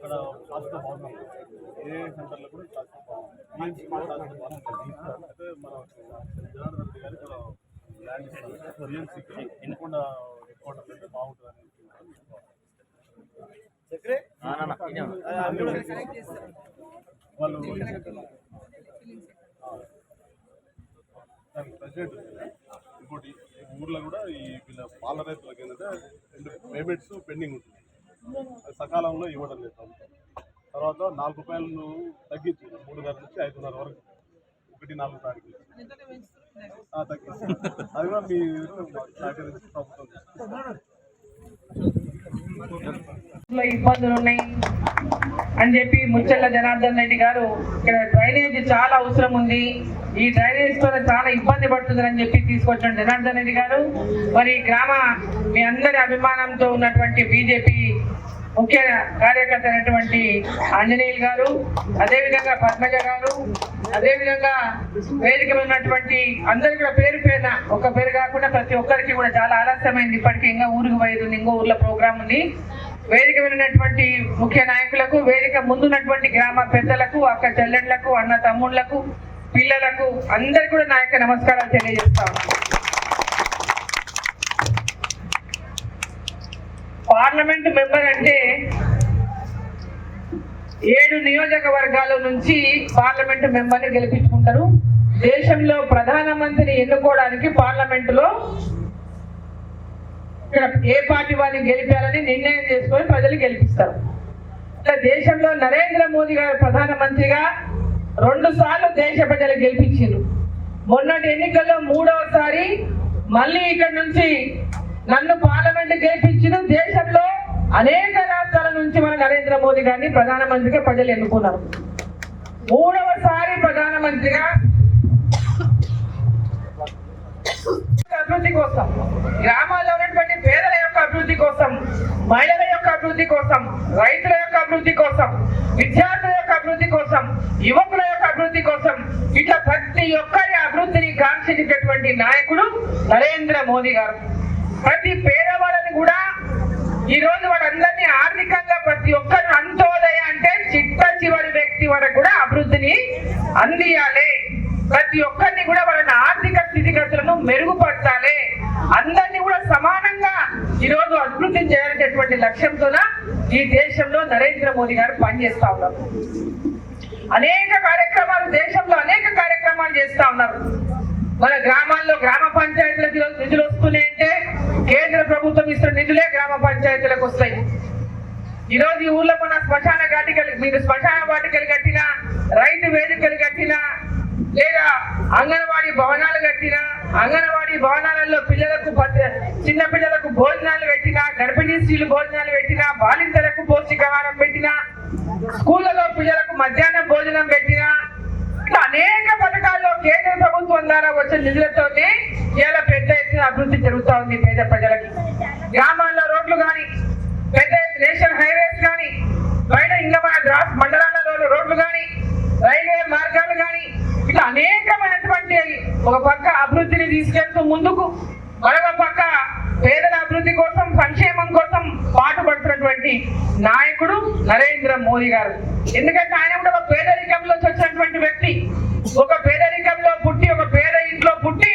అక్కడ శాస్త్ర బాగున్నాం ఏ సెంటర్లో కూడా శాస్త్ర బాగుంది అయితే మన జనార్దన్ రెడ్డి గారు ఇక్కడ ల్యాండ్ ఇస్తారు. రియల్సీకి ఎన్నకుండా బాగుంటుందని వాళ్ళు దానికి ప్రెసిడెంట్ ఇంకోటి ఈ ఊర్లో కూడా ఈ వీళ్ళ పాల రైతులకు ఏంటంటే రెండు పేమెంట్స్ పెండింగ్ ఉంటుంది. సకాలంలో ఇవ్వడం లేదు ప్రభుత్వం. తర్వాత నాలుగు రూపాయలు తగ్గించి మూడున్నర నుంచి ఐదున్నర వరకు. ఒకటి నాలుగు తారీఖు తగ్గించి. అది కూడా మీ సహకరించి ప్రభుత్వం ఇబ్బందులు ఉన్నాయి అని చెప్పి ముచ్చల్ల జనార్దన్ రెడ్డి గారు ఇక్కడ డ్రైనేజ్ చాలా అవసరం ఉంది. ఈ డ్రైనేజ్తో చాలా ఇబ్బంది పడుతుందని చెప్పి తీసుకొచ్చాడు జనార్దన్ రెడ్డి గారు. మరి గ్రామ మీ అందరి అభిమానంతో ఉన్నటువంటి బీజేపీ ముఖ్య కార్యకర్త అయినటువంటి ఆంజనేయులు గారు అదేవిధంగా పద్మజ గారు అదేవిధంగా వేదిక ఉన్నటువంటి అందరు కూడా పేరు పేరున ఒక పేరు కాకుండా ప్రతి ఒక్కరికి కూడా చాలా ఆలస్యమైంది. ఇప్పటికీ ఇంకా ఊరికి పోయేది ఇంకో ఊర్లో ప్రోగ్రామ్ ఉంది. వేదిక మీద ఉన్నటువంటి ముఖ్య నాయకులకు వేదిక ముందున్నటువంటి గ్రామ పెద్దలకు అక్క చెల్లెళ్ళకు అన్న తమ్ముళ్ళకు పిల్లలకు అందరికీ కూడా నా యొక్క నమస్కారాలు తెలియజేస్తా పార్లమెంట్ మెంబర్ అంటే ఏడు నియోజకవర్గాల నుంచి పార్లమెంట్ మెంబర్ని గెలిపించుకుంటారు. దేశంలో ప్రధానమంత్రిని ఎన్నుకోవడానికి పార్లమెంటులో ఇక్కడ ఏ పార్టీ వారిని గెలిపాలని నిర్ణయం చేసుకొని ప్రజలు గెలిపిస్తారు. ఇట్లా దేశంలో నరేంద్ర మోదీ గారు ప్రధానమంత్రిగా రెండు సార్లు దేశ ప్రజలు గెలిపించారు మొన్నటి ఎన్నికల్లో మూడవసారి మళ్ళీ ఇక్కడ నుంచి నన్ను పార్లమెంట్ గెలిపించిన దేశ అనేక రాష్ట్రాల నుంచి మన నరేంద్ర మోదీ గారిని ప్రధానమంత్రిగా ప్రజలు ఎన్నుకున్నారు. మూడవసారి ప్రధానమంత్రిగా అభివృద్ధి కోసం గ్రామాల్లో ఉన్నటువంటి పేదల యొక్క అభివృద్ధి కోసం మహిళల యొక్క అభివృద్ధి కోసం రైతుల యొక్క అభివృద్ధి కోసం విద్యార్థుల యొక్క అభివృద్ధి కోసం యువకుల యొక్క అభివృద్ధి కోసం ఇట్లా ప్రతి ఒక్కరి అభివృద్ధిని కాంక్షించేటటువంటి నాయకుడు నరేంద్ర మోదీ గారు. ప్రతి పేదవాళ్ళని కూడా ఈ రోజు వాళ్ళందరినీ ఆర్థికంగా ప్రతి ఒక్కరు అంతోదయ అంటే చిట్ట చివరి వ్యక్తి వరకు కూడా అభివృద్ధిని అందియాలి. ప్రతి ఒక్కరిని కూడా వాళ్ళని ఆర్థిక స్థితిగతులను మెరుగుపరచాలి. అందరినీ కూడా సమానంగా ఈరోజు అభివృద్ధి చేయాలనేటువంటి లక్ష్యంతో ఈ దేశంలో నరేంద్ర మోదీ గారు పనిచేస్తా ఉన్నారు. అనేక కార్యక్రమాలు దేశంలో అనేక కార్యక్రమాలు చేస్తా ఉన్నారు. మన గ్రామాల్లో గ్రామ పంచాయతీలకు ఈరోజు నిధులు వస్తున్నాయంటే కేంద్ర ప్రభుత్వం ఇస్తున్న నిధులే గ్రామ పంచాయతీలకు వస్తాయి. ఈరోజు ఈ ఊర్లో మన శ్మశాన ఘాటికలు మీరు శ్మశాన వాటికలు కట్టినా రైతు వేదికలు కట్టినా లేదా అంగన్వాడీ భవనాలు కట్టినా అంగన్వాడీ భవనాలలో పిల్లలకు చిన్న పిల్లలకు భోజనాలు పెట్టినా గర్భిణీ స్త్రీలు భోజనాలు పెట్టినా బాలింతలకు పౌష్టికాహారం పెట్టినా స్కూళ్ళలో పిల్లలకు మధ్యాహ్నం భోజనం పెట్టినా ఇట్లా అనేక పథకాల్లో కేంద్ర ప్రభుత్వం ద్వారా వచ్చే నిధులతో ఇలా పెద్ద ఎత్తున అభివృద్ధి జరుగుతూ ఉంది పేద ప్రజలకి. గ్రామాల్లో రోడ్లు కానీ పెద్ద ఎత్తున నేషనల్ హైవేస్ కానీ బయట ఇంకా మన గ్రాస్ మండలాల్లో రోడ్లు కానీ రైల్వే మార్గాలు కానీ ఇట్లా అనేకమైనటువంటి ఒక పక్క అభివృద్ధిని తీసుకెళ్తూ ముందుకు మరొక పక్క పేదల అభివృద్ధి కోసం సంక్షేమం కోసం పాటుపడుతున్నటువంటి నాయకుడు నరేంద్ర మోదీ గారు. ఎందుకంటే ఆయన కూడా ఒక పేదరికంలో వచ్చినటువంటి వ్యక్తి. ఒక పేద పుట్టి ఒక పేద ఇంట్లో పుట్టి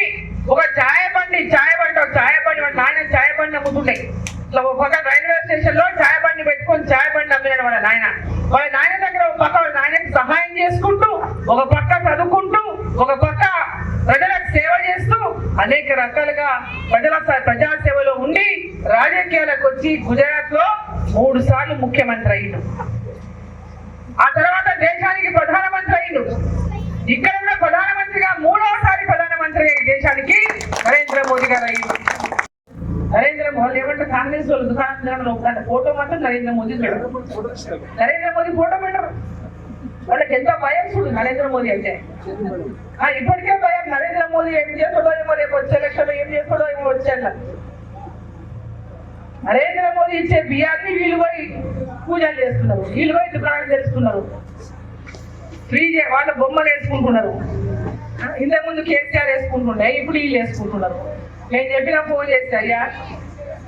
ఒక ఛాయ బండి ఛాయ బండి ఒక ఛాయ బండి వాళ్ళ నాయన ఛాయ బండి అమ్ముతుండే ఇట్లా ఒక పక్క రైల్వే స్టేషన్లో ఛాయ బండి పెట్టుకొని ఛాయ బండి అమ్మినాడు వాళ్ళ నాయన వాళ్ళ నాయన దగ్గర ఒక పక్క వాళ్ళ నాయనకి సహాయం చేసుకుంటూ ఒక పక్క చదువుకుంటూ ఒక పక్క ప్రజలకు సేవ చేస్తూ అనేక కూడా ప్రజల ప్రజా సేవలో ఉండి రాజకీయాలకు వచ్చి గుజరాత్లో మూడు సార్లు ముఖ్యమంత్రి అయిండు ఆ తర్వాత దేశానికి ప్రధానమంత్రి అయిండు ఇక్కడ కూడా ప్రధానమంత్రిగా మూడవసారి ప్రధానమంత్రి దేశానికి నరేంద్ర మోదీ గారు అయ్యిండు. నరేంద్ర మోదీ ఏమంటే కాంగ్రెస్ వాళ్ళు దుకాణంలో ఫోటో మాత్రం నరేంద్ర మోదీ నరేంద్ర మోదీ ఫోటో పెట్టరు వాళ్ళకి ఎంత భయం చూడు నరేంద్ర మోదీ అంటే. ఆ, ఇప్పటికే భయం. నరేంద్ర మోదీ ఏం చేస్తాడో ఏమో రేపు వచ్చే ఎలక్షన్ ఏం చేస్తాడో ఏమో వచ్చే నరేంద్ర మోదీ ఇచ్చే బియ్యాన్ని వీళ్ళు పోయి పూజలు చేస్తున్నారు. వీళ్ళు పోయి దుకాణాలు చేస్తున్నారు ఫ్రీ వాళ్ళ బొమ్మలు వేసుకుంటున్నారు. ఇంతకుముందు కేసీఆర్ వేసుకుంటుండే ఇప్పుడు వీళ్ళు వేసుకుంటున్నారు. నేను చెప్పిన ఫోన్ చేస్తే అయ్యా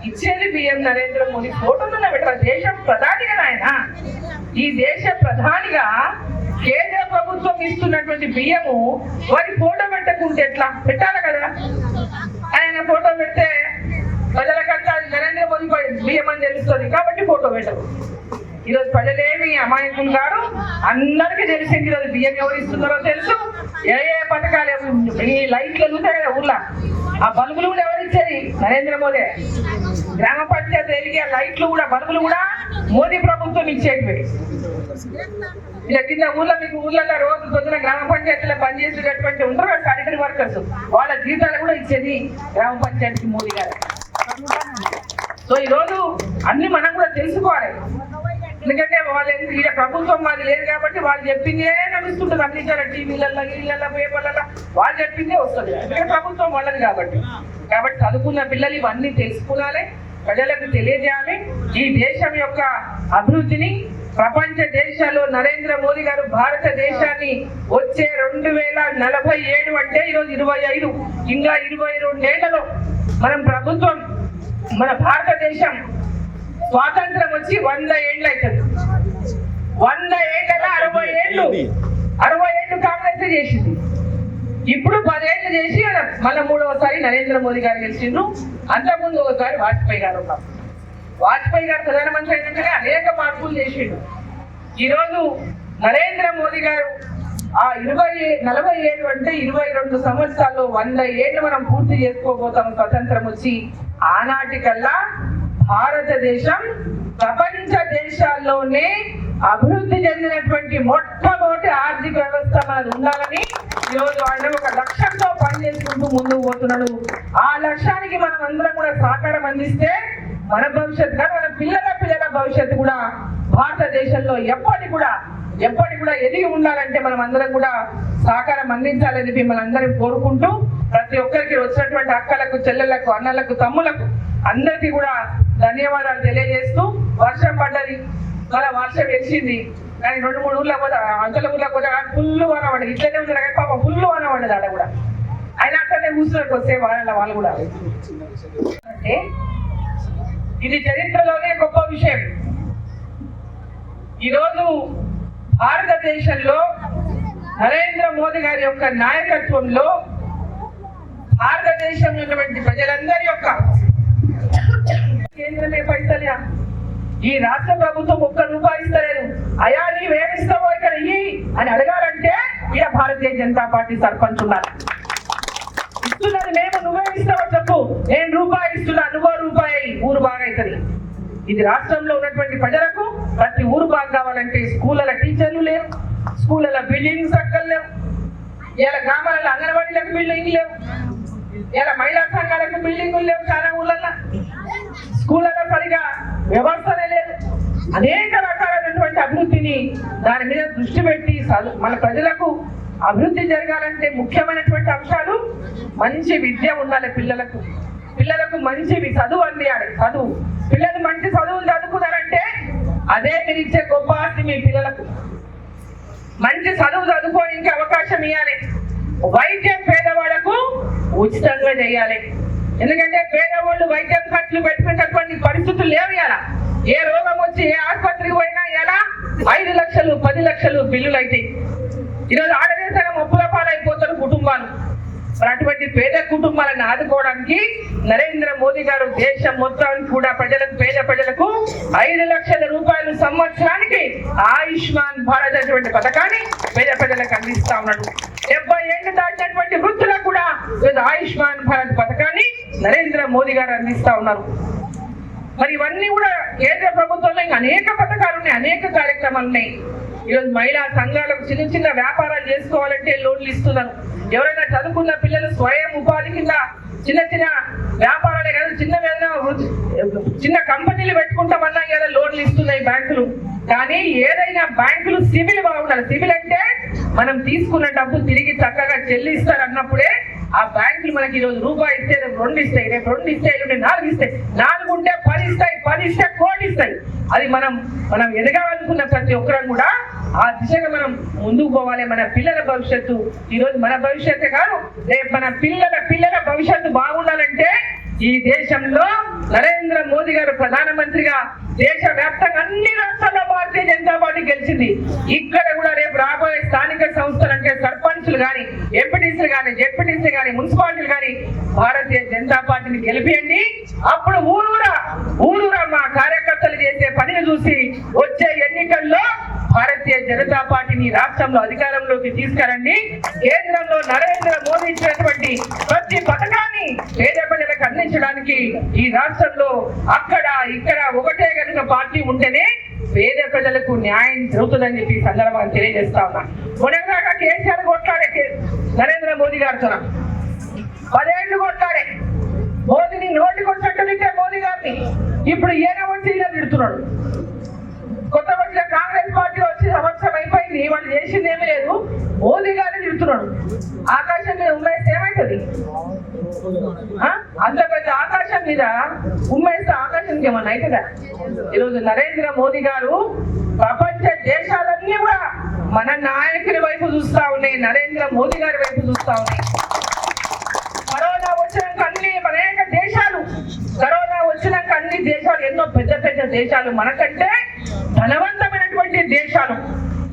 ఇచ్చేది బియ్యం నరేంద్ర మోదీ ఫోటోలో పెట్టాలి దేశం ప్రధానిగా ఆయన ఈ దేశ ప్రధానిగా కేంద్ర ప్రభుత్వం ఇస్తున్నటువంటి బియ్యము వారి ఫోటో పెట్టకుంటే ఎట్లా? పెట్టాలి కదా? ఆయన ఫోటో పెడితే ప్రజలకంతా నరేంద్ర మోదీ బియ్యం అని తెలుస్తుంది కాబట్టి ఫోటో పెట్టరు. ఈరోజు ప్రజలేమి అమాయకులు గారు అందరికీ తెలిసింది ఈరోజు బియ్యం ఎవరు ఇస్తున్నారో తెలుసు? ఏ ఏ పథకాలు ఎవ- ఈ లైట్లు ఉంటాయి కదా ఊర్లో. ఆ బల్బులు కూడా ఎవరు ఇచ్చేది? నరేంద్ర మోదీ గ్రామ పంచాయతీ వెలిగే లైట్లు కూడా బల్బులు కూడా మోదీ ప్రభుత్వం ఇచ్చేటివి. ఇలా కింద ఊర్లో మీకు ఊర్లలో రోజు పొద్దున గ్రామ పంచాయతీలో పనిచేసేటటువంటి ఉంటారు సానిటరీ వర్కర్స్. వాళ్ళ జీతాలు కూడా ఇచ్చేది గ్రామ పంచాయతీ మోదీ గారు. సో ఈ రోజు అన్ని మనం కూడా తెలుసుకోవాలి. ఎందుకంటే వాళ్ళు ఇక్కడ ప్రభుత్వం మాది లేదు కాబట్టి వాళ్ళు చెప్పిందే నడుస్తుంటుంది అన్ని చాలా టీవీలలో ఇళ్ళల్లో పేపర్లలో వాళ్ళు చెప్పిందే వస్తుంది. ఇక్కడ ప్రభుత్వం వాళ్ళది కాబట్టి. కాబట్టి చదువుకున్న పిల్లలు ఇవన్నీ తెలుసుకోవాలి ప్రజలకు తెలియజేయాలి. ఈ దేశం యొక్క అభివృద్ధిని ప్రపంచ దేశాల్లో నరేంద్ర మోదీ గారు భారతదేశాన్ని వచ్చే రెండు వేల నలభై ఏడు అంటే ఈరోజు ఇరవై ఐదు. ఇంకా ఇరవై రెండేళ్ళలో మనం ప్రభుత్వం మన భారతదేశం స్వాతంత్రం వచ్చి వంద ఏళ్ళు అవుతుంది వంద ఏళ్ళ అరవై ఏళ్ళు. అరవై ఏళ్ళు కాంగ్రెస్ చేసింది. ఇప్పుడు పదేళ్ళు చేసి మళ్ళీ మూడవసారి నరేంద్ర మోదీ గారు గెలిచిండ్రు. అంతకుముందు ఒకసారి వాజ్పేయి గారు ఉన్నారు. వాజ్పేయి గారు ప్రధానమంత్రి అయినాకనే అనేక మార్పులు చేసిండు. ఈరోజు నరేంద్ర మోదీ గారు ఆ ఇరవై నలభై ఏడు అంటే ఇరవై రెండు సంవత్సరాల్లో వంద ఏళ్ళు మనం పూర్తి చేసుకోబోతాం స్వతంత్రం వచ్చి ఆనాటికల్లా భారతదేశం ప్రపంచ దేశాల్లోనే అభివృద్ధి చెందినటువంటి మొట్టమొదటి ఆర్థిక వ్యవస్థ మనది ఉండాలని ఈరోజు ఆయన ఒక లక్ష్యంతో పనిచేసుకుంటూ ముందుకు పోతున్నాడు ఆ లక్ష్యానికి మనం అందరం కూడా సహకారం అందిస్తే మన భవిష్యత్తు కానీ మన పిల్లల పిల్లల భవిష్యత్తు కూడా భారతదేశంలో ఎప్పటి కూడా ఎప్పటి కూడా ఎదిగి ఉండాలంటే మనం అందరం కూడా సహకారం అందించాలని మిమ్మల్ని అందరం కోరుకుంటూ ప్రతి ఒక్కరికి వచ్చినటువంటి అక్కలకు చెల్లెళ్ళకు అన్నలకు తమ్ములకు అందరికీ కూడా ధన్యవాదాలు తెలియజేస్తూ వర్షం పడ్డది. మళ్ళీ వర్షం వేసింది కానీ రెండు మూడు ఊర్లో పోతే అంతల ఊర్లో పోతే ఫుల్ వాన పడ్డది. ఇట్లనే ఉంది కానీ పాప ఫుల్ వాన పడ్డది ఆడ కూడా. ఆయన అక్కడనే కూర్చున్నట్టు వస్తే వాళ్ళ వాళ్ళు కూడా. అంటే ఇది చరిత్రలోనే గొప్ప విషయం. ఈరోజు భారతదేశంలో నరేంద్ర మోదీ గారి యొక్క నాయకత్వంలో భారతదేశంలో ఉన్నటువంటి ప్రజలందరి యొక్క ఈ రాష్ట్ర ప్రభుత్వం ఒక్క రూపాయి ఇస్తలేదు. అయా నీవేమిస్తావో ఇక్కడ ఇయ్యి అని అడగాలంటే ఇక భారతీయ జనతా పార్టీ సర్పంచ్ ఉన్నారు. ఇస్తున్నది మేము నువ్వే ఇస్తావో చెప్పు. నేను రూపాయి ఇస్తున్నా నువ్వో రూపాయి ఊరు బాగా అవుతుంది ఇది రాష్ట్రంలో ఉన్నటువంటి ప్రజలకు ప్రతి ఊరు బాగా కావాలంటే స్కూళ్ళ టీచర్లు లేవు స్కూళ్ళ బిల్డింగ్స్ అక్కర్లేవు ఇలా గ్రామాలలో అంగన్వాడీలకు బిల్డింగ్ లేవు ఇలా మహిళా సంఘాలకు బిల్డింగులు లేవు చాలా ఊళ్ళల్లో స్కూళ్ళలో సరిగా వ్యవస్థనే లేదు. అనేక రకాలైనటువంటి అభివృద్ధిని దాని మీద దృష్టి పెట్టి చదువు- మన ప్రజలకు అభివృద్ధి జరగాలంటే ముఖ్యమైనటువంటి అంశాలు మంచి విద్య ఉండాలి పిల్లలకు. పిల్లలకు మంచివి చదువు అందియాలి. చదువు. పిల్లలు మంచి చదువులు చదువుకున్నారంటే అదే మీరు ఇచ్చే గొప్ప ఆస్తి మీ పిల్లలకు. మంచి చదువు చదువుకోవడానికి అవకాశం ఇవ్వాలి వైద్యం పేదవాళ్ళకు ఉచితంగా చేయాలి. ఎందుకంటే పేదవాళ్ళు వైద్యం ఖర్చులు పెట్టుకునేటటువంటి పరిస్థితులు లేవు ఎలా ఏ రోగం వచ్చి ఏ ఆసుపత్రికి పోయినా ఎలా ఐదు లక్షలు పది లక్షలు బిల్లులు అయితే ఈరోజు ఆడదేశంగా ముప్పుల పాలైపోతారు కుటుంబాలు. మరి అటువంటి పేద కుటుంబాలను ఆదుకోవడానికి నరేంద్ర మోదీ గారు దేశం మొత్తానికి కూడా ప్రజలకు పేద ప్రజలకు ఐదు లక్షల రూపాయలు సంవత్సరానికి ఆయుష్మాన్ భారత్ అటువంటి పథకాన్ని పేద ప్రజలకు అందిస్తా ఉన్నాడు. డెబ్బై ఏళ్ళు దాటినటువంటి వృద్ధులకు కూడా ఈరోజు ఆయుష్మాన్ భారత్ పథకం నరేంద్ర మోదీ గారు అందిస్తా ఉన్నారు. మరి ఇవన్నీ కూడా కేంద్ర ప్రభుత్వంలో ఇంకా అనేక పథకాలు ఉన్నాయి అనేక కార్యక్రమాలు ఉన్నాయి. ఈరోజు మహిళా సంఘాలకు చిన్న చిన్న వ్యాపారాలు చేసుకోవాలంటే లోన్లు ఇస్తున్నారు. ఎవరైనా చదువుకున్న పిల్లలు స్వయం ఉపాధి కింద చిన్న చిన్న వ్యాపారాలే కాదు చిన్న చిన్న కంపెనీలు పెట్టుకుంటామన్నా కదా లోన్లు ఇస్తున్నాయి బ్యాంకులు. కానీ ఏదైనా బ్యాంకులు సివిల్ బాగుండాలి. సివిల్ అంటే మనం తీసుకున్న డబ్బు తిరిగి చక్కగా చెల్లిస్తారు అన్నప్పుడే ఆ బ్యాంకులు మనకి ఈరోజు రూపాయి ఇస్తే రేపు రెండు ఇస్తాయి రేపు రెండు ఇస్తాయి ఎల్లుండి నాలుగు ఇస్తాయి. నాలుగు ఉంటే పది ఇస్తాయి పది ఇస్తే కోటి ఇస్తాయి. అది మనం మనం ఎదగాలనుకున్న ప్రతి ఒక్కరం కూడా ఆ దిశగా మనం ముందుకు పోవాలి. మన పిల్లల భవిష్యత్తు ఈరోజు మన భవిష్యత్తే కాదు రేపు మన పిల్లల పిల్లల భవిష్యత్తు బాగుండాలంటే ఈ దేశంలో నరేంద్ర మోదీ గారు ప్రధానమంత్రిగా దేశ వ్యాప్తంగా అన్ని రాష్ట్రాల్లో భారతీయ జనతా పార్టీ గెలిచింది. ఇక్కడ కూడా రేపు రాబోయే స్థానిక సంస్థలు అంటే సర్పంచ్లు కానీ ఎంపీటీసీలు కానీ జెడ్పీటీసీలు కానీ మున్సిపాలిటీలు కానీ భారతీయ జనతా పార్టీని గెలిపియండి. అప్పుడు ఊరూరా ఊరూరా మా కార్యకర్తలు చేసే పనిని చూసి వచ్చే ఎన్నికల్లో భారతీయ జనతా పార్టీని రాష్ట్రంలో అధికారంలోకి తీసుకురండి. కేంద్రంలో నరేంద్ర మోదీ ఇచ్చినటువంటి ప్రతి పథకాన్ని పేద ప్రజలకు అందించడానికి ఈ రాష్ట్రంలో అక్కడ ఇక్కడ ఒకటే కనుక పార్టీ ఉంటేనే పేద ప్రజలకు న్యాయం జరుగుతుందని చెప్పి ఈ సందర్భంగా తెలియజేస్తా ఉన్నా. మొన్నదాకా కేసీఆర్ కొట్లాడే కే- నరేంద్ర మోదీ గారితో పదేళ్ళు కొట్లాడే. మోదీని నోటికి వచ్చినట్టు మోదీ గారిని. ఇప్పుడు ఈయన వచ్చి ఈయన తిడుతున్నాడు. కొత్త వచ్చిన కాంగ్రెస్ పార్టీ వచ్చి సంవత్సరం అయిపోయింది. వాళ్ళు చేసింది ఏమీ లేదు. మోదీ గారిని తిడుతున్నాడు. ఆకాశం మీద ఉమ్మేస్తే ఏమవుతుంది అంత పెద్ద ఆకాశం మీద ఉమ్మేస్తే ఆకాశానికి ఏమన్నా అవుతుందా? ఈరోజు నరేంద్ర మోదీ గారు ప్రపంచ దేశాలన్నీ కూడా మన నాయకుడి వైపు చూస్తా ఉన్నాయి. నరేంద్ర మోదీ గారి వైపు చూస్తా ఉన్నాయి. కరోనా వచ్చినాక అన్ని అనేక దేశాలు కరోనా వచ్చినాక అన్ని దేశాలు ఎన్నో పెద్ద పెద్ద దేశాలు మనకంటే ధనవంతమైనటువంటి దేశాలు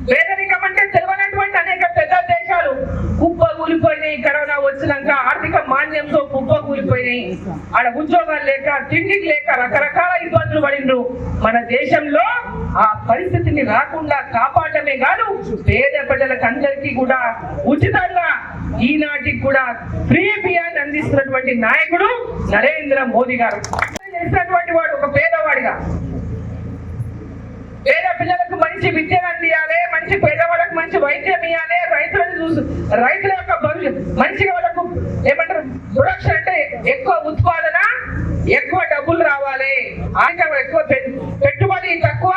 పేదరికం అంటే తెలియనటువంటి అనేక పెద్ద దేశాలు కుప్ప కూలిపోయినాయి. కరోనా వచ్చినాక ఆర్థిక మాంద్యంతో కుప్ప కూలిపోయినాయి. ఆడ ఉద్యోగాలు లేక తిండికి లేక రకరకాల ఇబ్బందులు పడిండ్రు. మన దేశంలో ఆ పరిస్థితిని రాకుండా కాపాడమే కాదు పేద ప్రజలకు అందరికీ కూడా ఉచితంగా ఈనాటికి కూడా ఫ్రీ బియ్యాన్ని అందిస్తున్నటువంటి నాయకుడు నరేంద్ర మోదీ గారు. చేసినటువంటి వాడు ఒక పేదవాడిగా. పేద పిల్లలకు మంచి విద్యను అందియాలి మంచి పేదవాళ్ళకు మంచి వైద్యం ఇవ్వాలి రైతులను చూసి రైతుల యొక్క భవిష్యత్ మంచిగా వాళ్ళకు ఏమంటారు ప్రొడక్షన్ అంటే ఎక్కువ ఉత్పాదన ఎక్కువ డబ్బులు రావాలి. ఆర్థిక ఎక్కువ పె- పెట్టుబడి తక్కువ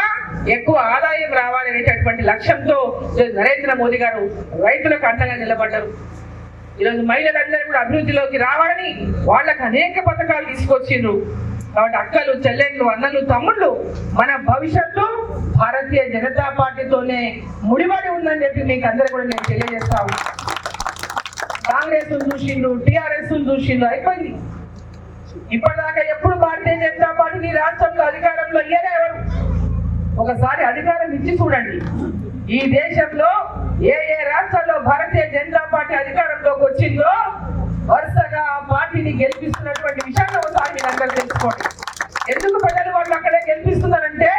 ఎక్కువ ఆదాయం రావాలి అనేటటువంటి లక్ష్యంతో నరేంద్ర మోదీ గారు రైతులకు అండగా నిలబడ్డారు. ఈరోజు మహిళలందరూ కూడా అభివృద్ధిలోకి రావాలని వాళ్ళకు అనేక పథకాలు తీసుకొచ్చిండ్రు. కాబట్టి అక్కలు చెల్లెళ్ళు అన్నలు తమ్ముళ్ళు మన భవిష్యత్తు భారతీయ జనతా పార్టీతోనే ముడిపడి ఉందని చెప్పి మీకు అందరూ కూడా నేను తెలియజేస్తా కాంగ్రెస్ చూసిండు టిఆర్ఎస్ చూసిండు అయిపోయింది. ఇప్పటిదాకా ఎప్పుడు భారతీయ జనతా పార్టీని రాష్ట్రంలో అధికారంలో ఇయ్యలే ఎవరు? ఒకసారి అధికారం ఇచ్చి చూడండి. ఈ దేశంలో ఏ ఏ రాష్ట్రాల్లో భారతీయ జనతా పార్టీ అధికారంలోకి వచ్చిందో వరుసగా పార్టీని గెలిపిస్తున్నటువంటి విషయాన్ని ఒకసారి మీరు అందరూ తెలుసుకోండి. ఎందుకు ప్రజలు వాళ్ళు అక్కడే గెలిపిస్తున్నారంటే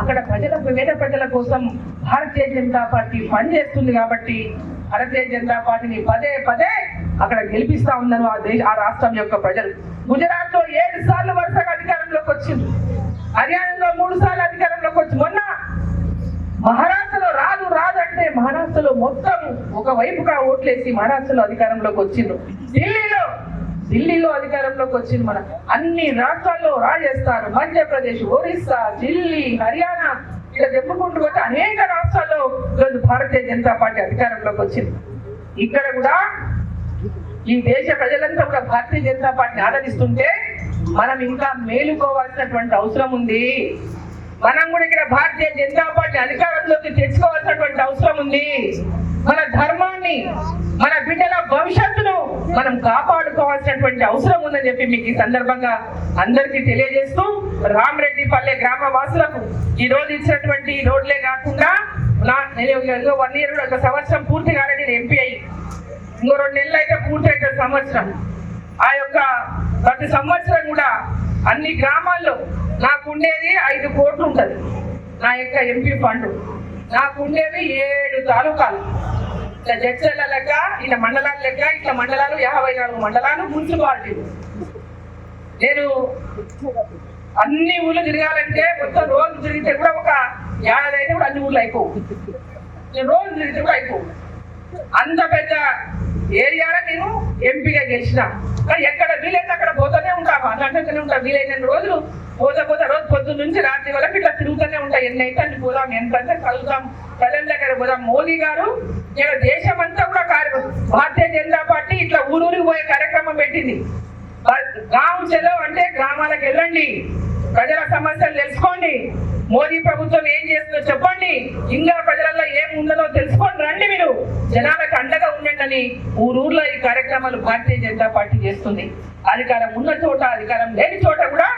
అక్కడ ప్రజల పేద ప్రజల కోసం భారతీయ జనతా పార్టీ పనిచేస్తుంది కాబట్టి భారతీయ జనతా పార్టీని పదే పదే అక్కడ గెలిపిస్తా ఉన్నారు ఆ దేశ ఆ రాష్ట్రం యొక్క ప్రజలు. గుజరాత్లో ఏడు సార్లు వరుసగా అధికారంలోకి వచ్చింది. హర్యానాలో మూడు సార్లు అధికారంలోకి వచ్చి మొన్న మహా మహారాష్ట్రలో మొత్తం ఒక వైపుగా ఓట్లేసి మహారాష్ట్రలో అధికారంలోకి వచ్చిండ్రు. ఢిల్లీలో ఢిల్లీలో అధికారంలోకి వచ్చింది మన అన్ని రాష్ట్రాల్లో రాజస్థాన్ మధ్యప్రదేశ్ ఒరిస్సా ఢిల్లీ హర్యానా ఇలా చెప్పుకుంటూ వచ్చి అనేక రాష్ట్రాల్లో ఈరోజు భారతీయ జనతా పార్టీ అధికారంలోకి వచ్చింది. ఇక్కడ కూడా ఈ దేశ ప్రజలంతా కూడా భారతీయ జనతా పార్టీని ఆదరిస్తుంటే మనం ఇంకా మేలుకోవాల్సినటువంటి అవసరం ఉంది. మనం కూడా ఇక్కడ భారతీయ జనతా పార్టీ అధికారంలోకి తెచ్చుకోవాల్సినటువంటి అవసరం ఉంది. మన ధర్మాన్ని మన బిడ్డల భవిష్యత్తును మనం కాపాడుకోవాల్సినటువంటి అవసరం ఉందని చెప్పి మీకు ఈ సందర్భంగా అందరికీ తెలియజేస్తూ రామరెడ్డి పల్లె గ్రామ వాసులకు ఈ రోజు ఇచ్చినటువంటి రోడ్లే కాకుండా నా నేను వన్ ఇయర్ ఒక సంవత్సరం పూర్తి కాలేదు నేను ఎంపీ అయ్యి. ఇంకో రెండు నెలలు అయితే పూర్తి అయితే సంవత్సరం. ఆ యొక్క ప్రతి సంవత్సరం కూడా అన్ని గ్రామాల్లో నాకు ఉండేది ఐదు కోట్లు ఉంటుంది. నా యొక్క ఎంపీ ఫండ్. నాకు ఉండేది ఏడు తాలూకాలు. ఇట్లా జడ్చర్ల లెక్క ఇట్లా మండలాల లెక్క ఇట్లా మండలాలు యాభై నాలుగు మండలాలు మున్సిపాలిటీలు నేను అన్ని ఊళ్ళు తిరగాలంటే మొత్తం రోజు తిరిగితే కూడా ఒక ఏడాది అయితే కూడా అన్ని ఊళ్ళు అయిపోవు. నేను రోజు తిరిగితే కూడా అయిపోవు. అంత పెద్ద ఏరియాలో నేను ఎంపీగా గెలిచిన. కానీ ఎక్కడ వీలైతే అక్కడ పోతూనే ఉంటాను. అట్లాంటినే ఉంటా వీలైన రోజులు పోతా పోతా రోజు పొద్దున్న నుంచి రాత్రి వరకు ఇట్లా తిరుగుతూనే ఉంటాయి ఎన్ని అయితే అన్ని పోదాం ఎంతంటే కలుగుతాం ప్రజల దగ్గర పోదాం. మోదీ గారు ఇక్కడ దేశం అంతా కూడా కార్య భారతీయ జనతా పార్టీ ఇట్లా ఊరూరికి పోయే కార్యక్రమం పెట్టింది. గ్రామం చెలవు అంటే గ్రామాలకు వెళ్ళండి. ప్రజల సమస్యలు తెలుసుకోండి. మోదీ ప్రభుత్వం ఏం చేస్తుందో చెప్పండి. ఇంకా ప్రజలలో ఏం ఉందో తెలుసుకోండి రండి మీరు. జనాలకు అండ ఉండండి అని ఊరూర్లో ఈ కార్యక్రమాలు భారతీయ జనతా పార్టీ చేస్తుంది. అధికారం ఉన్న చోట అధికారం లేని చోట కూడా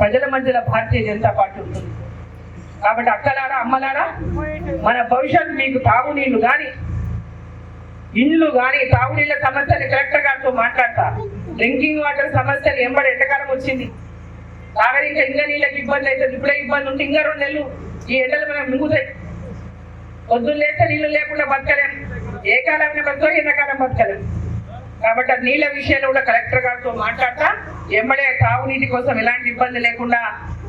ప్రజల మధ్యలో భారతీయ జనతా పార్టీ ఉంటుంది. కాబట్టి అక్కలారా అమ్మలారా మన భవిష్యత్తు మీకు తాగునీళ్ళు కానీ ఇండ్లు కానీ తాగునీళ్ళ సమస్యలు కలెక్టర్ గారితో మాట్లాడతా. డ్రింకింగ్ వాటర్ సమస్యలు ఎంబడి ఎండకాలం వచ్చింది. నాగరిక ఇంకా నీళ్ళకి ఇబ్బంది అవుతుంది. ఇప్పుడే ఇబ్బంది ఉంటే ఇంకా రెండు నెలలు ఈ ఎండలు మనం మింగుతాయి. పొద్దున్న లేస్తే నీళ్ళు లేకుండా బతకలేం. ఏ కాలంలో బతకో ఎండాకాలం బతకలేదు కాబట్టి ఆ నీళ్ళ విషయంలో కూడా కలెక్టర్ గారితో మాట్లాడతా. ఎంబడే తాగునీటి కోసం ఎలాంటి ఇబ్బంది లేకుండా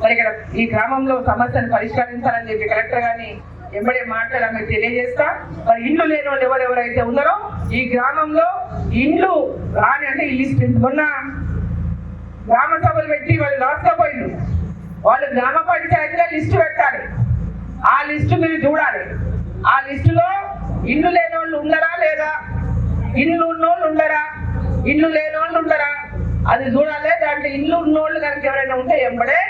మరి ఇక్కడ ఈ గ్రామంలో సమస్యను పరిష్కరించాలని చెప్పి కలెక్టర్ గారిని ఎంబడే మాట్లాడాలని తెలియజేస్తా. మరి ఇండ్లు లేని వాళ్ళు ఎవరెవరైతే ఉన్నారో ఈ గ్రామంలో ఇండ్లు రాని అంటే ఈ లిస్ట్ మొన్న గ్రామ సభలు పెట్టి వాళ్ళు రాసుకోపోయిండ్రు వాళ్ళు గ్రామ పంచాయతీలో లిస్టు పెట్టాలి. ఆ లిస్టు మీరు చూడాలి. ఆ లిస్టులో ఇల్లు లేని వాళ్ళు ఉండరా లేదా? ఇల్లు ఉన్నోళ్ళు ఉండరా? ఇల్లు లేని వాళ్ళు ఉండరా? అది చూడాలి. దాంట్లో ఇల్లు ఉన్నోళ్ళు కనుక ఎవరైనా ఉంటే ఎంబడే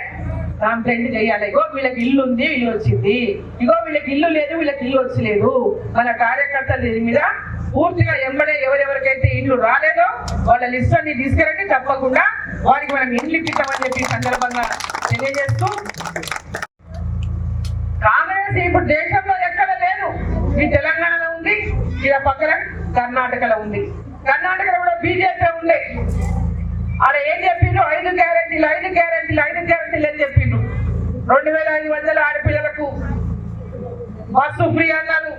కంప్లైంట్ చేయాలి. ఇగో వీళ్ళకి ఇల్లు ఉంది ఇల్లు వచ్చింది. ఇగో వీళ్ళకి ఇల్లు లేదు వీళ్ళకి ఇల్లు వచ్చలేదు. మన కార్యకర్తల దీని మీద పూర్తిగా ఎంబడే ఎవరెవరికైతే ఇల్లు రాలేదో వాళ్ళ లిస్ట్ అన్ని తీసుకురండి. తప్పకుండా వారికి మనం ఇల్లు ఇప్పిస్తామని చెప్పి సందర్భంగా తెలియజేస్తూ కాంగ్రెస్ ఇప్పుడు దేశంలో ఎక్కడ లేదు. ఈ తెలంగాణలో ఉంది ఇక పక్కన కర్ణాటకలో ఉంది. కర్ణాటకలో కూడా బీజేపీ ఉండే. ఆడ ఏం చెప్పిండ్రు? ఐదు గ్యారెంటీలు ఐదు గ్యారెంటీలు ఐదు గ్యారెంటీలు అని చెప్పిండ్రు? రెండు వేల ఐదు వందల ఆడపిల్లలకు బస్సు ఫ్రీ అన్నారు.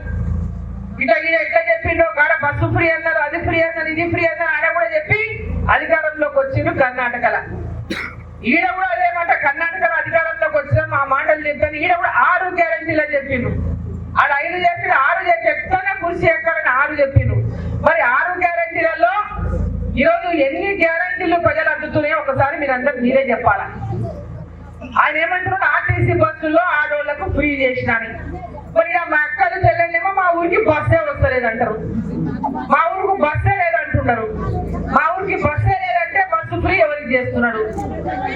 ఇట్లా ఈయన ఎట్లా చెప్పిండో కాడ బస్సు ఫ్రీ అన్నారు అది ఫ్రీ అన్నారు ఇది ఫ్రీ అన్నారు ఆడ కూడా చెప్పి అధికారంలోకి వచ్చిండ్రు కర్ణాటకలో. ఈడ కూడా అదే మాట కర్ణాటకలో అధికారంలోకి వచ్చిన మా మాటలు చెప్పాను ఈడ కూడా ఆరు గ్యారంటీలు అని చెప్పిండ్రు. ఆడ ఐదు చెప్పిన ఆరు చెప్పి ఎక్కడనే కృషి ఎక్కాలని ఆరు చెప్పిండు మరి ఆరు గ్యారంటీలలో ఈరోజు ఎన్ని గ్యారంటీలు ప్రజలు అందుతున్నాయో ఒకసారి మీరందరూ మీరే చెప్పాలా? ఆయన ఏమంటున్నాడు ఆర్టీసీ బస్సుల్లో ఆడోళ్ళకు ఫ్రీ చేసినాని. మరి మా అక్కలు చెల్లెలేమో మా ఊరికి బస్సే వస్తలేదంటారు. మా ఊరికి బస్సే లేదంటున్నారు. మా ఊరికి బస్సే లేదంటే బస్సు ఫ్రీ ఎవరికి చేస్తున్నాడు?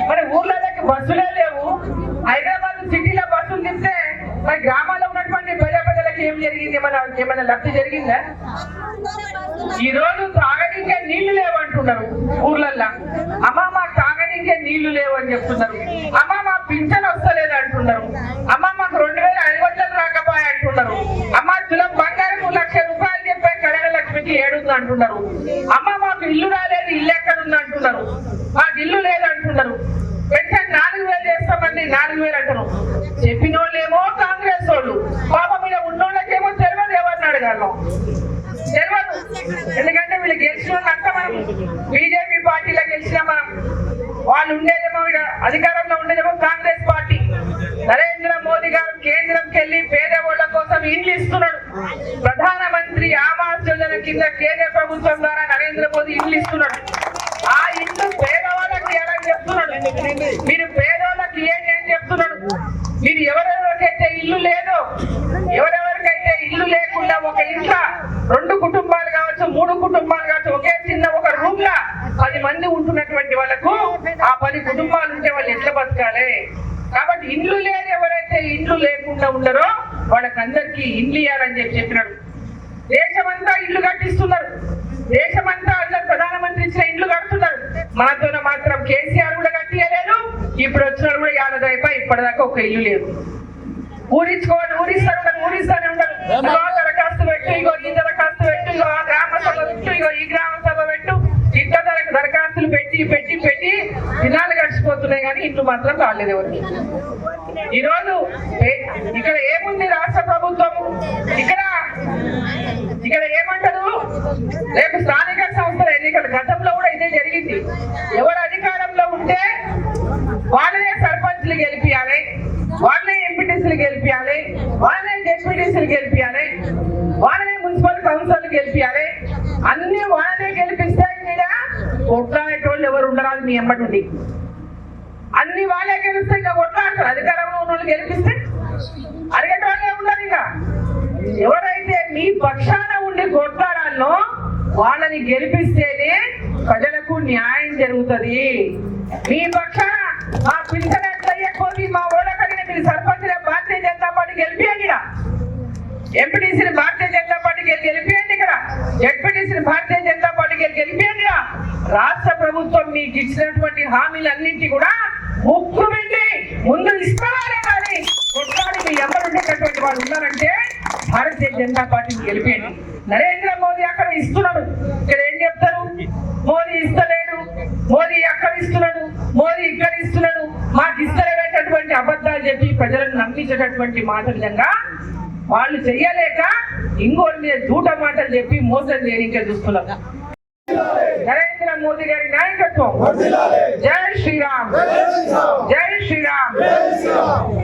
మరి ఊర్లలోకి బస్సులే లేవు. హైదరాబాద్ సిటీలో బస్సులు తింటే మరి గ్రామాల్లో ఉన్న ప్రజా ఏం జరిగింది? ఏమైనా ఏమైనా లబ్ధి జరిగిందా? ఈ రోజు తాగనీకే నీళ్ళు లేవంటున్నారు ఊర్లల్లో. అమ్మ మా తాగనీకే నీళ్ళు లేవని చెప్తున్నారు. అమ్మ మా పింఛన్ వస్తలేదు అంటున్నారు. అమ్మ మాకు రెండు వేల ఐదు వందలు రాకపోయి అంటున్నారు. అమ్మ తులం బంగారం లక్ష రూపాయలు చెప్పే కళ్యాణ లక్ష్మికి ఏడుంది అంటున్నారు. అమ్మ మాకు ఇల్లు రాలేదు ఇల్లు ఎక్కడ ఉంది అంటున్నారు. మాకు ఇల్లు లేదు అంటున్నారు. పెన్షన్ నాలుగు వేలు చేస్తామండి నాలుగు వేలు అంటారు చెప్పిన వాళ్ళేమో కాంగ్రెస్ వాళ్ళు. పాప ఎవరిని తెలియదు ఎందుకంటే వీళ్ళు గెలిచిన వాళ్ళంతా మనం బీజేపీ పార్టీలో గెలిచిన మనం వాళ్ళు ఉండేదేమో ఈడ అధికారంలో ఉండేదేమో కాంగ్రెస్ పార్టీ. నరేంద్ర మోదీ గారు కేంద్రంకి వెళ్ళి పేదవాళ్ళ కోసం ఇండ్లు ఇస్తున్నాడు. ప్రధానమంత్రి ఆవాస్ యోజన కింద కేంద్ర ప్రభుత్వం ద్వారా నరేంద్ర మోదీ ఇండ్లు ఇస్తున్నాడు. ఆ ఇండ్లు పేదవాళ్ళకి ఇవ్వాలని చెప్తున్నాడు. మీరు పేదవాళ్ళకి ఏంటి అని చెప్తున్నాడు. మీరు ఎవరెవరికైతే ఇల్లు లేదో ఎవరెవరు ఇల్లు లేకుండా ఒక ఇంట్లో రెండు కుటుంబాలు కావచ్చు మూడు కుటుంబాలు కావచ్చు ఒకే చిన్న ఒక రూమ్ లా పది మంది ఉంటున్నటువంటి వాళ్ళకు ఆ పది కుటుంబాలు ఉంటే వాళ్ళు ఎట్లా బతకాలి? కాబట్టి ఇండ్లు లేని ఎవరైతే ఇండ్లు లేకుండా ఉండరో వాళ్ళకందరికీ ఇండ్లు ఇవ్వాలని చెప్పి చెప్పినాడు. దేశమంతా ఇల్లు కట్టిస్తున్నారు. దేశమంతా అందరు ప్రధానమంత్రి ఇచ్చిన ఇండ్లు కడుతున్నారు. మనతోనే మాత్రం కేసీఆర్ కూడా కట్టియలేదు ఇప్పుడు వచ్చిన కూడా యాలదాయిపై ఇప్పటిదాకా ఒక ఇల్లు లేదు. ఊరించుకోవాలి ఊరిస్తారు కానీ ఊరిస్తానే ఆ దరఖాస్తు పెట్టు ఇగో ఈ దరఖాస్తు పెట్టు ఇగో ఆ గ్రామ సభ పెట్టు ఇగో ఈ గ్రామ సభ పెట్టు. ఇంత దర- దరఖాస్తులు పెట్టి పెట్టి పెట్టి దినాలు గడిచిపోతున్నాయి కానీ ఇంట్లో మాత్రం రాలేదు ఎవరికి. ఈ రోజు ఏ- ఇక్కడ ఏముంది రాష్ట్ర ప్రభుత్వం? ఇక్కడ ఇక్కడ ఏమంటారు? రేపు స్థానిక సంస్థల ఎన్నికలు. గతంలో కూడా ఇదే జరిగింది. ఎవరు అధికారంలో ఉంటే వాళ్ళనే ఉండరాదు మీ అన్ని వాళ్ళే గెలిస్తే ఇంకా కొట్లాడతారు. అధికారంలో ఉన్న వాళ్ళు గెలిపిస్తే అడిగేటోళ్ళే ఉండరు ఇక. ఎవరైతే మీ పక్షాన ఉండి కొట్లాడాలో వాళ్ళని గెలిపిస్తేనే ప్రజలకు న్యాయం జరుగుతుంది. మీ పక్షాన మా పింఛనట్లయ్యకపోతే మా ఓడకడిని మీరు సర్పంచ్ భారతీయ జనతా పార్టీ గెలిపియండి ఇక్కడ ఎంపీటీసీని భారతీయ జనతా పార్టీకి వెళ్ళి గెలిపియండి ఇక్కడ. జడ్పీటీసీని భారతీయ జనతా పార్టీకి గెలిపియండి రాష్ట్ర మీకు ఇచ్చినటువంటి హామీలన్నింటి కూడా ముక్కు పెట్టి ముందు ఇస్తారే కానీ కొట్లాడి మీ ఎవరు ఉండేటటువంటి వాళ్ళు ఉన్నారంటే భారతీయ జనతా పార్టీని గెలిపేయండి. నరేంద్ర మోదీ అక్కడ ఇస్తున్నాడు. ఇక్కడ ఏం చెప్తారు? మోదీ ఇస్తలేడు. మోదీ అక్కడ ఇస్తున్నాడు. మోదీ ఇక్కడ ఇస్తున్నాడు. మాకు ఇస్తలేనటువంటి అబద్ధాలు చెప్పి ప్రజలను నమ్మించేటటువంటి మాట విధంగా వాళ్ళు చెయ్యలేక ఇంకోటి మీద దూట మాటలు చెప్పి మోసం చేయడానికి చూస్తున్నారు నాయకత్వం జై శ్రీరామ్ జై శ్రీరామ్